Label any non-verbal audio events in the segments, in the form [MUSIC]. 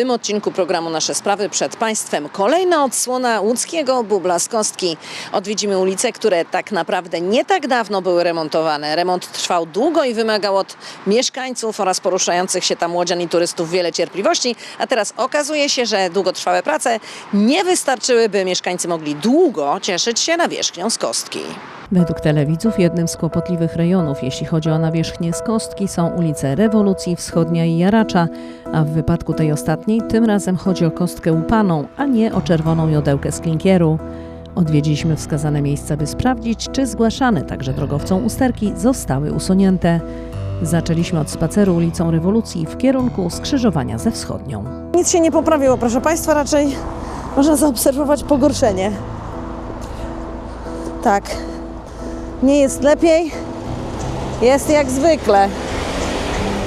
Tym odcinku programu Nasze Sprawy przed Państwem kolejna odsłona łódzkiego bubla z kostki. Odwiedzimy ulice, które tak naprawdę nie tak dawno były remontowane. Remont trwał długo i wymagał od mieszkańców oraz poruszających się tam łodzian i turystów wiele cierpliwości, a teraz okazuje się, że długotrwałe prace nie wystarczyły, by mieszkańcy mogli długo cieszyć się nawierzchnią z kostki. Według telewidzów jednym z kłopotliwych rejonów, jeśli chodzi o nawierzchnię z kostki, są ulice Rewolucji, Wschodnia i Jaracza, a w wypadku tej ostatniej tym razem chodzi o kostkę łupaną, a nie o czerwoną jodełkę z klinkieru. Odwiedziliśmy wskazane miejsca, by sprawdzić, czy zgłaszane także drogowcom usterki zostały usunięte. Zaczęliśmy od spaceru ulicą Rewolucji w kierunku skrzyżowania ze wschodnią. Nic się nie poprawiło, proszę Państwa, raczej można zaobserwować pogorszenie. Tak, nie jest lepiej, jest jak zwykle.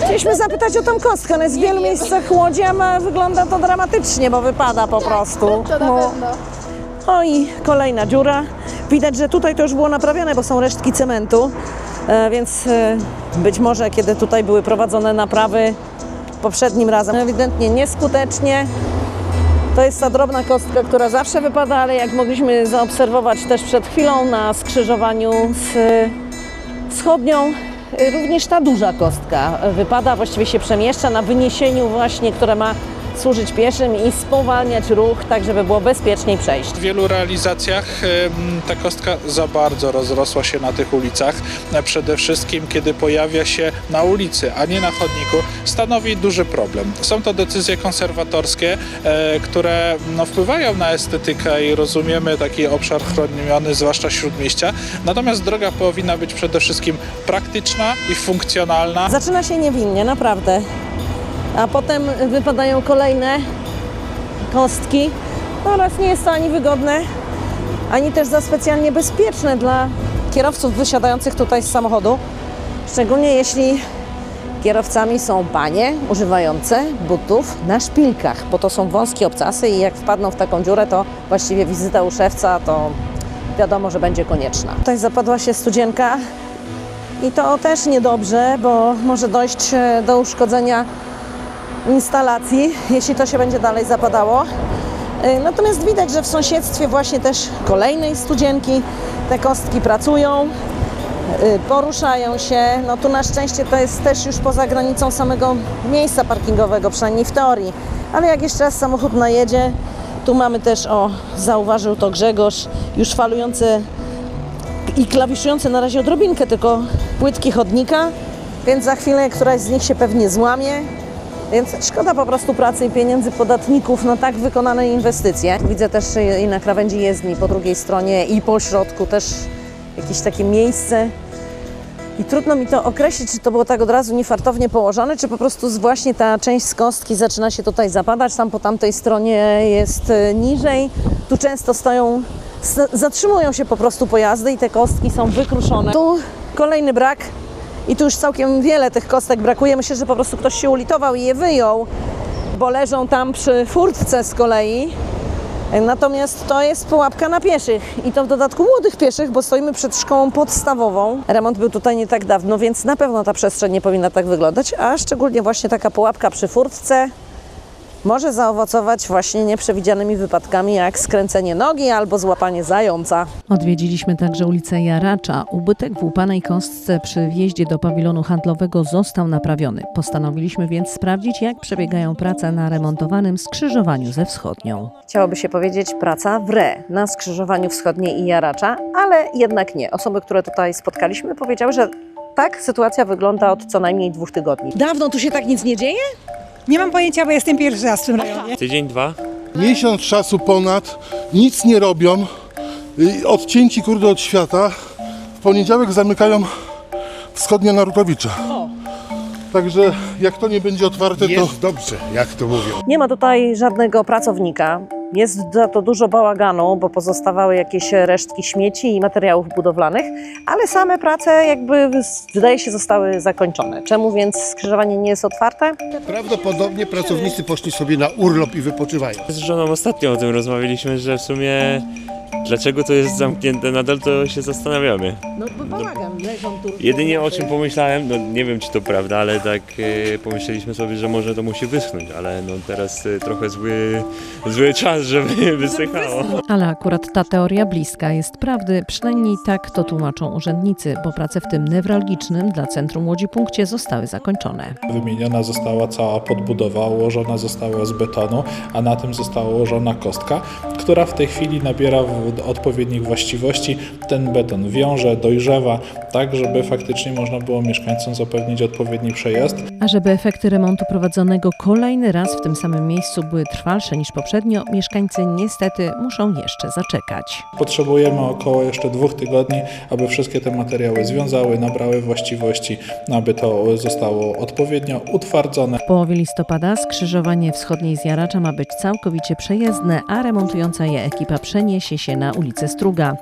Chcieliśmy zapytać o tą kostkę, ona jest w wielu miejscach Łodzi, a ma- wygląda to dramatycznie, bo wypada po prostu. No. O i kolejna dziura. Widać, że tutaj to już było naprawione, bo są resztki cementu, e, więc e, być może kiedy tutaj były prowadzone naprawy poprzednim razem, ewidentnie nieskutecznie. To jest ta drobna kostka, która zawsze wypada, ale jak mogliśmy zaobserwować też przed chwilą na skrzyżowaniu z e, wschodnią, e, również ta duża kostka wypada, właściwie się przemieszcza na wyniesieniu właśnie, które ma służyć pieszym i spowalniać ruch, tak żeby było bezpieczniej przejść. W wielu realizacjach ta kostka za bardzo rozrosła się na tych ulicach. Przede wszystkim, kiedy pojawia się na ulicy, a nie na chodniku, stanowi duży problem. Są to decyzje konserwatorskie, e, które no, wpływają na estetykę i rozumiemy taki obszar chroniony, zwłaszcza śródmieścia. Natomiast droga powinna być przede wszystkim praktyczna i funkcjonalna. Zaczyna się niewinnie, naprawdę. A potem wypadają kolejne kostki. Oraz nie jest to ani wygodne, ani też za specjalnie bezpieczne dla kierowców wysiadających tutaj z samochodu. Szczególnie jeśli kierowcami są panie używające butów na szpilkach, bo to są wąskie obcasy i jak wpadną w taką dziurę, to właściwie wizyta u szewca to wiadomo, że będzie konieczna. Tutaj zapadła się studzienka i to też niedobrze, bo może dojść e, do uszkodzenia instalacji, jeśli to się będzie dalej zapadało. E, Natomiast widać, że w sąsiedztwie właśnie też kolejnej studzienki te kostki pracują, e, poruszają się. No tu na szczęście to jest też już poza granicą samego miejsca parkingowego, przynajmniej w teorii. Ale jak jeszcze raz samochód najedzie, tu mamy też, o, zauważył to Grzegorz, już falujące i klawiszujące na razie odrobinkę tylko płytki chodnika, więc za chwilę któraś z nich się pewnie złamie. Więc szkoda po prostu pracy i pieniędzy podatników na tak wykonane inwestycje. Widzę też i na krawędzi jezdni po drugiej stronie i po środku też jakieś takie miejsce. I trudno mi to określić, czy to było tak od razu niefartownie położone, czy po prostu właśnie ta część z kostki zaczyna się tutaj zapadać, tam po tamtej stronie jest e, niżej. Tu często stoją, zatrzymują się po prostu pojazdy i te kostki są wykruszone. Tu kolejny brak i tu już całkiem wiele tych kostek brakuje. Myślę, że po prostu ktoś się ulitował i je wyjął, bo leżą tam przy furtce z kolei. Natomiast to jest pułapka na pieszych i to w dodatku młodych pieszych, bo stoimy przed szkołą podstawową. Remont był tutaj nie tak dawno, więc na pewno ta przestrzeń nie powinna tak wyglądać, a szczególnie właśnie taka pułapka przy furtce może zaowocować właśnie nieprzewidzianymi wypadkami jak skręcenie nogi albo złapanie zająca. Odwiedziliśmy także ulicę Jaracza. Ubytek w łupanej kostce przy wjeździe do pawilonu handlowego został naprawiony. Postanowiliśmy więc sprawdzić, jak przebiegają prace na remontowanym skrzyżowaniu ze wschodnią. Chciałoby się powiedzieć praca w re na skrzyżowaniu wschodniej i Jaracza, ale jednak nie. Osoby, które tutaj spotkaliśmy powiedziały, że tak sytuacja wygląda od co najmniej dwóch tygodni. Dawno tu się tak nic nie dzieje? Nie mam pojęcia, bo jestem pierwszy raz w tym rejonie. Tydzień, dwa? Miesiąc czasu ponad, nic nie robią, y, odcięci kurde od świata. W poniedziałek zamykają wschodnia Narutowicza. Także jak to nie będzie otwarte, to Jest dobrze, jak to mówią. Nie ma tutaj żadnego pracownika. Jest za to dużo bałaganu, bo pozostawały jakieś resztki śmieci i materiałów budowlanych, ale same prace jakby wydaje się zostały zakończone. Czemu więc skrzyżowanie nie jest otwarte? Prawdopodobnie pracownicy poszli sobie na urlop i wypoczywają. Z żoną ostatnio o tym rozmawialiśmy, że w sumie dlaczego to jest zamknięte nadal, to się zastanawiamy. No bo bałagan Jedynie o czym pomyślałem, no nie wiem czy to prawda, ale tak e, pomyśleliśmy sobie, że może to musi wyschnąć, ale no teraz e, trochę zły, zły czas, żeby [LAUGHS] wysychało. Ale akurat ta teoria bliska jest prawdy, przynajmniej tak to tłumaczą urzędnicy, bo prace w tym newralgicznym dla centrum Łodzi punkcie zostały zakończone. Wymieniona została cała podbudowa, ułożona została z betonu, a na tym została ułożona kostka, która w tej chwili nabiera w- odpowiednich właściwości. Ten beton wiąże, dojrzewa, tak żeby faktycznie można było mieszkańcom zapewnić odpowiedni przejazd. A żeby efekty remontu prowadzonego kolejny raz w tym samym miejscu były trwalsze niż poprzednio, mieszkańcy niestety muszą jeszcze zaczekać. Potrzebujemy około jeszcze dwóch tygodni, aby wszystkie te materiały związały, nabrały właściwości, aby to zostało odpowiednio utwardzone. W połowie listopada skrzyżowanie wschodniej z Jaracza ma być całkowicie przejezdne, a remontująca je ekipa przeniesie się na ulicę Struga.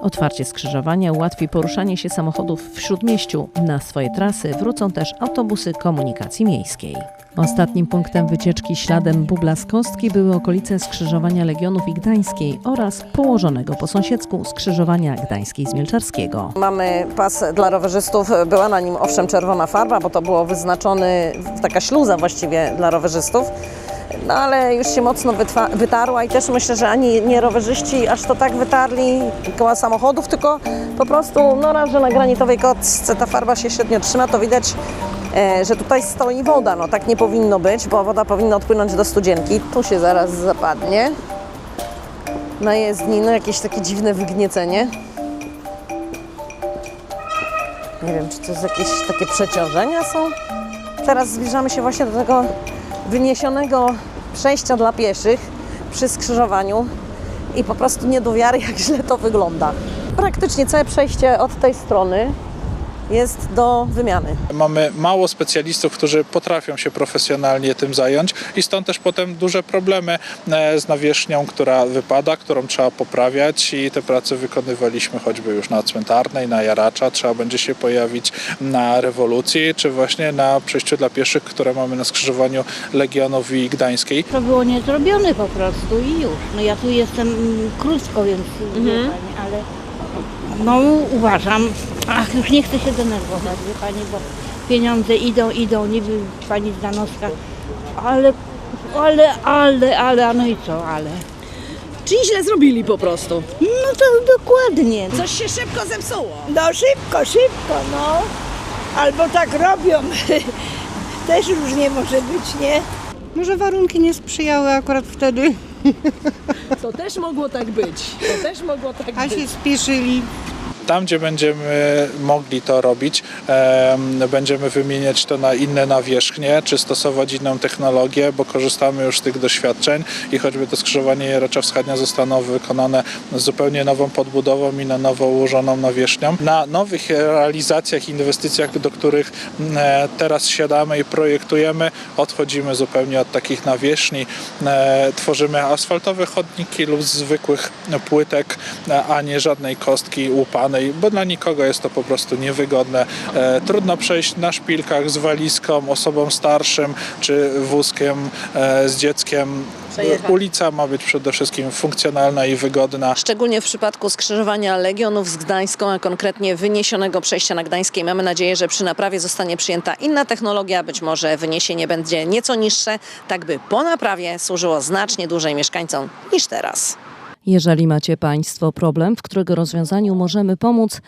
Otwarcie skrzyżowania ułatwi poruszanie się samochodów w śródmieściu. Na swoje trasy wrócą też autobusy komunikacji miejskiej. Ostatnim punktem wycieczki śladem bubla z kostki były okolice skrzyżowania Legionów i Gdańskiej oraz położonego po sąsiedzku skrzyżowania Gdańskiej z Mielczarskiego. Mamy pas dla rowerzystów, była na nim owszem czerwona farba, bo to było wyznaczony, taka śluza właściwie dla rowerzystów. No ale już się mocno wytarła i też myślę, że ani nie rowerzyści aż to tak wytarli koła samochodów, tylko po prostu, no raz, że na granitowej kostce ta farba się średnio trzyma, to widać, e, że tutaj stoi woda. No tak nie powinno być, bo woda powinna odpłynąć do studzienki. Tu się zaraz zapadnie. Na jezdni, no jakieś takie dziwne wygniecenie. Nie wiem, czy to jest jakieś takie przeciążenia są. Teraz zbliżamy się właśnie do tego wyniesionego przejścia dla pieszych przy skrzyżowaniu i po prostu nie do wiary, [LAUGHS] jak źle to wygląda. Praktycznie całe przejście od tej strony jest do wymiany. Mamy mało specjalistów, którzy potrafią się profesjonalnie tym zająć i stąd też potem duże problemy e, z nawierzchnią, która wypada, którą trzeba poprawiać i te prace wykonywaliśmy choćby już na Cmentarnej, na Jaracza, trzeba będzie się pojawić na Rewolucji, czy właśnie na przejściu dla pieszych, które mamy na skrzyżowaniu Legionów i Gdańskiej. To było nie zrobione po prostu i już. No ja tu jestem krótko, więc wie pani, ale no uważam, ach już nie chcę się denerwować, wie pani, bo pieniądze idą, idą, niby pani Zdanowska, ale, ale, ale, ale, no i co, ale. Czyli źle zrobili po prostu. No to dokładnie. Coś się szybko zepsuło. No szybko, szybko, no. Albo tak robią. [LAUGHS] Też różnie może być, nie? Może warunki nie sprzyjały akurat wtedy, To też mogło tak być. To też mogło tak a się spieszyli. Tam, gdzie będziemy mogli to robić, em, będziemy wymieniać to na inne nawierzchnie, czy stosować inną technologię, bo korzystamy już z tych doświadczeń i choćby to skrzyżowanie Jaracza Wschodnia zostaną wykonane zupełnie nową podbudową i na nowo ułożoną nawierzchnią. Na nowych realizacjach, inwestycjach, do których m, e, teraz siadamy i projektujemy, odchodzimy zupełnie od takich nawierzchni. E, Tworzymy asfaltowe chodniki lub zwykłych płytek, e, a nie żadnej kostki bo dla nikogo jest to po prostu niewygodne. E, Trudno przejść na szpilkach z walizką, osobom starszym czy wózkiem e, z dzieckiem. Przejechać. Ulica ma być przede wszystkim funkcjonalna i wygodna. Szczególnie w przypadku skrzyżowania Legionów z Gdańską, a konkretnie wyniesionego przejścia na Gdańskiej, mamy nadzieję, że przy naprawie zostanie przyjęta inna technologia, być może wyniesienie będzie nieco niższe, tak by po naprawie służyło znacznie dłużej mieszkańcom niż teraz. Jeżeli macie Państwo problem, w którego rozwiązaniu możemy pomóc,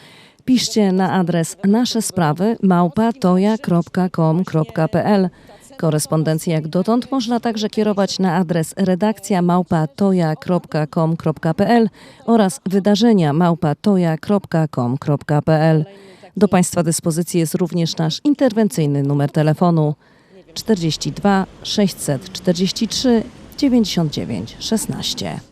piszcie na adres nasze sprawy małpatoja.com.pl. Korespondencję jak dotąd można także kierować na adres redakcja małpatoja.com.pl oraz wydarzenia małpatoja.com.pl. Do Państwa dyspozycji jest również nasz interwencyjny numer telefonu 42 643 99 16.